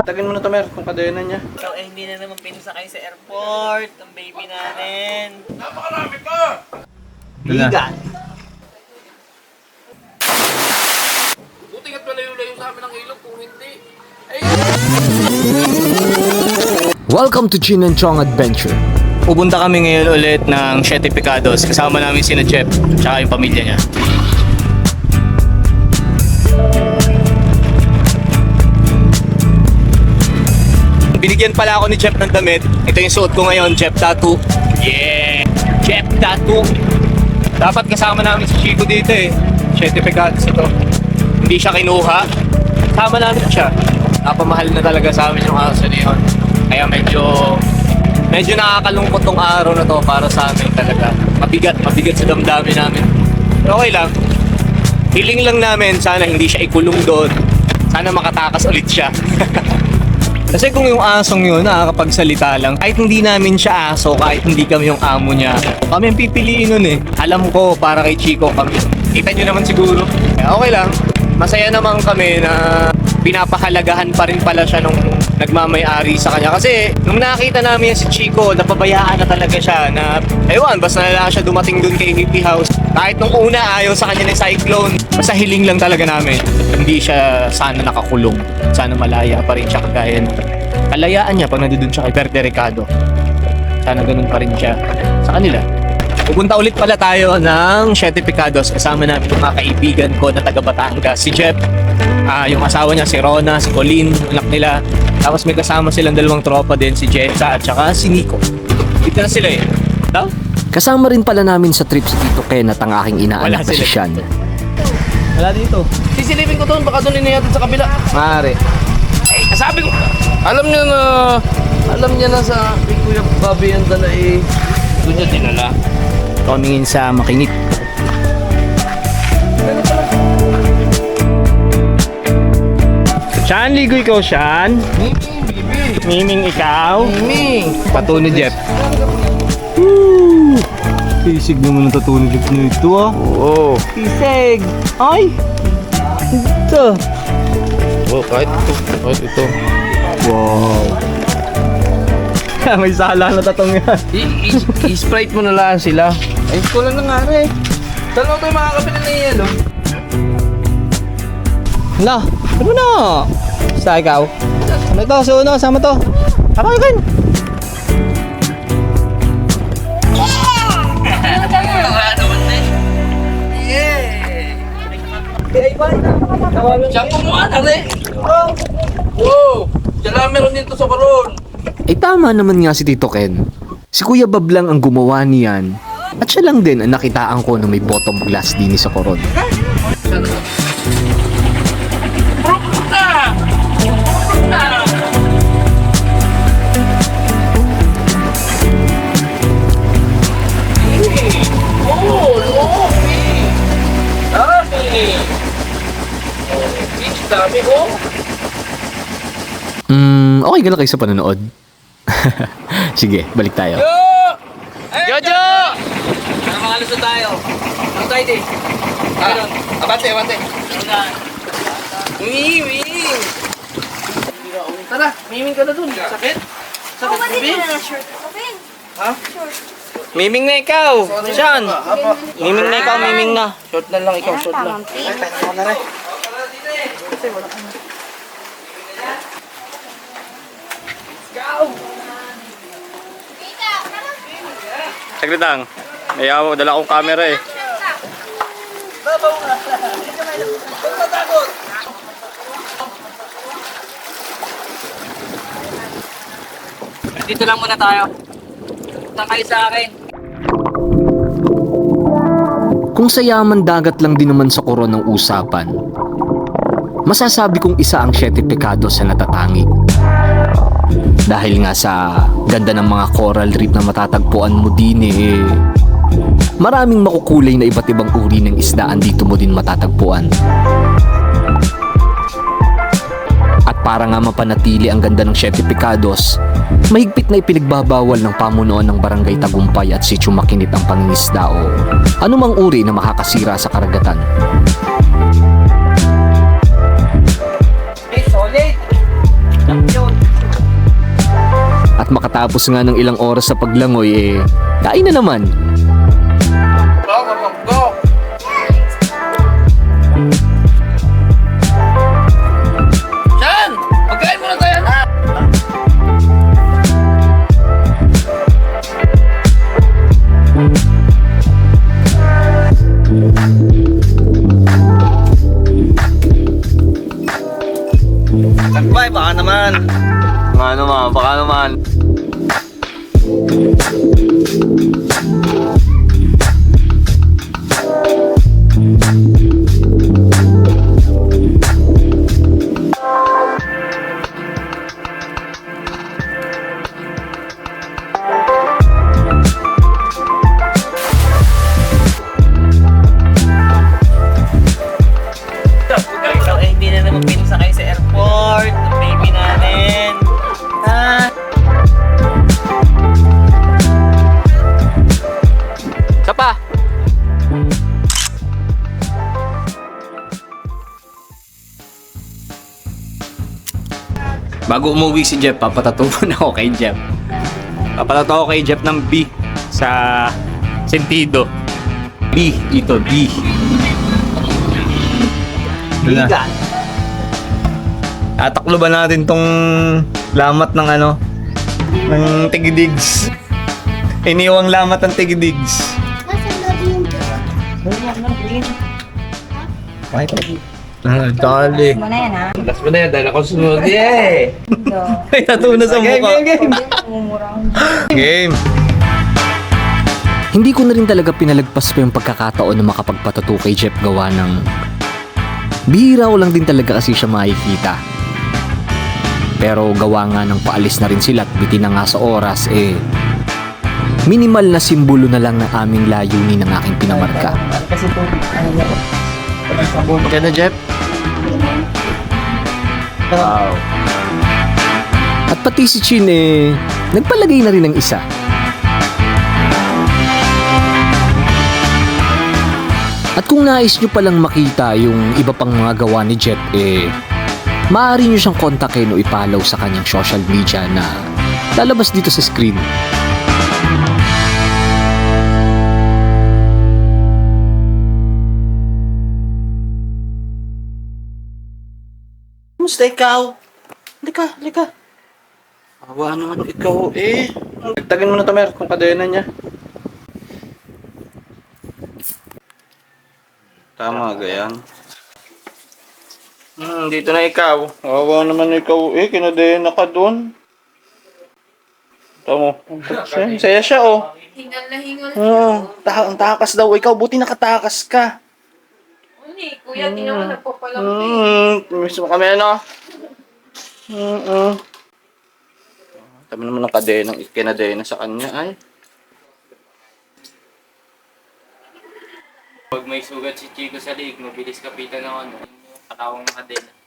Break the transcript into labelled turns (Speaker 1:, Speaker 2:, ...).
Speaker 1: Tagin mo na to, Mer, kung kadena niya.
Speaker 2: So, eh, hindi na naman pinasakay sa airport. Ang baby natin.
Speaker 1: Liga.
Speaker 3: Buti nga't malayo-layo sa amin ang ilog kung hindi.
Speaker 4: Welcome to Chin and Chong Adventure.
Speaker 5: Pupunta kami ngayon ulit ng Siete Picados. Kasama namin sina Jeff tsaka yung pamilya niya. Binigyan pala ako ni Jeff ng damit. Ito yung suot ko ngayon, Jeff Tattoo. Yeah! Jeff Tattoo! Dapat kasama namin si Chico dito eh. Picados ito. Hindi siya kinuha. Kasama namin siya. Napamahal na talaga sa amin yung aso na yun. Kaya medyo medyo nakakalungkot tong araw na to para sa amin talaga. Mabigat, mabigat sa damdamin namin. Pero okay lang. Hiling lang namin, sana hindi siya ikulong doon. Sana makatakas ulit siya. Kasi kung yung asong yun, nakakapagsalita lang, kahit hindi namin siya aso, kahit hindi kami yung amo niya, kami ang pipiliin nun eh. Alam ko, para kay Chico kami. Kita nyo naman siguro. Okay lang. Masaya naman kami na pinapahalagahan pa rin pala siya nung nagmamayari sa kanya. Kasi nung nakita namin si Chico, napabayaan na talaga siya na, ewan, basta na lang siya dumating dun kay Hippie House. Kahit nung una ayaw sa kanya ng cyclone, basta hiling lang talaga namin. Hindi siya sana nakakulong. Sana malaya pa rin siya kagaya nung kalayaan niya pag nandun siya kay Perte Ricardo. Sana ganun pa rin siya sa kanila. Pupunta ulit pala tayo ng Siete Picados. Kasama namin yung mga kaibigan ko na taga Batangas. Si Jeff, ah, yung asawa niya si Rona, si Colleen, anak nila. Tapos may kasama silang dalawang tropa din, si Jessa at saka si Nico. Dito na sila eh. Daw?
Speaker 4: Kasama rin pala namin sa trip si Tito Ken at ang aking inaanak
Speaker 5: Wala
Speaker 4: na si. Sean.
Speaker 5: Wala dito.
Speaker 3: Sisilipin ko doon, baka doon inayatid sa kabila.
Speaker 5: Maaari.
Speaker 3: Eh, sabi ko, alam niya na, alam niya na sa kay Kuya Bobby yan dala eh. Doon niya dinala.
Speaker 4: Tumingin sa makinit.
Speaker 5: Sean, ligo ikaw, Sean.
Speaker 3: Miming, bibi.
Speaker 5: Miming ikaw.
Speaker 3: Miming.
Speaker 5: Pato ni Jeff. Sisig naman ang tatunog na ito ah.
Speaker 3: Oo.
Speaker 5: Sisig! Ay! Ito.
Speaker 3: Oh, kahit ito. Kahit ito.
Speaker 5: Wow. May sala na tatong yan.
Speaker 3: I-sprite mo na lang sila. Ay, ko lang na nga rin. Dalawa tayo makakabili ng yelo.
Speaker 5: Hala, ano na? Basta ikaw. Ano ito? Suno, sama to. Tama yun.
Speaker 3: Siyang kumuha na rin. Wow! Diyan meron dito sa karon.
Speaker 4: Ay tama naman nga si Tito Ken. Si Kuya Bab lang ang gumawa niyan. At siya lang din ang nakitaan ko na may bottom glass din sa koron. Hmm, okay ka lang kayo sa panonood? Sige, balik tayo.
Speaker 3: Jojo! Ano mga lusot tayo? Ano tayo di? Ah, abante, abante. Miming! Tara, miming ka na dun. Sakit? Sakit, bibi? Ha?
Speaker 5: Miming na ikaw. Sean. Miming na ikaw, miming na.
Speaker 3: Short na lang ikaw, short lang.
Speaker 5: Saglit lang. May ako, dala akong camera eh.
Speaker 2: Dito lang muna tayo. Punta kayo sa akin.
Speaker 4: Kung sa yaman dagat lang din naman sa koron ng usapan, masasabi kong isa ang Siete Pecados sa natatangi. Dahil nga sa ganda ng mga coral reef na matatagpuan mo din eh, maraming makukulay na iba't ibang uri ng isdaan dito mo din matatagpuan. At para nga mapanatili ang ganda ng Siete Pecados, mahigpit na ipinagbabawal ng pamunuan ng Barangay Tagumpay at Sitio Makinit ang pangingisda o anumang uri na makakasira sa karagatan. At makatapos nga ng ilang oras sa paglangoy eh, kain na naman.
Speaker 5: Takbay, baka naman. Baka naman, baka naman. Thank you. Bago umuwi si Jeff, papatatubo na ako kay Jeff. Papatato ako kay Jeff ng B sa sentido. B, dito, B. Bigan. Tataklo ba natin tong lamat ng ano? Ng tigidigs. Iniwang lamat ng tigidigs. Ah, dali.
Speaker 6: mo na yan ha.
Speaker 3: Last mo na yan dahil ako sunod. Yay!
Speaker 5: Ay, tattoo na sa mukha. Game, game, game.
Speaker 4: Hindi ko na rin talaga pinalagpas pa yung pagkakataon na makapagpatato kay Jeff gawa ng... Bihira ko lang din talaga kasi siya makikita. Pero gawa nga ng paalis na rin sila at bitin na nga sa oras eh... Minimal na simbolo na lang ng aming layunin ng aking pinamarka.
Speaker 2: Kasi po, ano na
Speaker 5: Maganda, Jeff? Wow.
Speaker 4: At pati si Chin eh... Nagpalagay na rin ng isa. At kung nais nyo palang makita yung iba pang mga gawa ni Jet, eh, maaari nyo siyang kontakin o ipalaw sa kanyang social media na lalabas dito sa screen.
Speaker 1: Kumusta ikaw? Halika, halika. Awa naman ikaw eh. Tagin mo na Tamer kung kadena niya. Tama, gayan. Hmm, dito na ikaw. Awa naman ikaw eh, kinadena ka dun. Tamo. Saya, siya oh.
Speaker 6: Hingal na hingal.
Speaker 1: Oo, ta ang takas daw. Ikaw, buti nakatakas ka.
Speaker 6: Uni, kuya, tinawa na po pala.
Speaker 1: Hmm, miss mo kami ano? Mm-mm. Tama naman ng kadenang ikinadena sa kanya ay.
Speaker 2: Pag may sugat si Chico sa lig, mabilis kapitan ng ano, katawang kadena.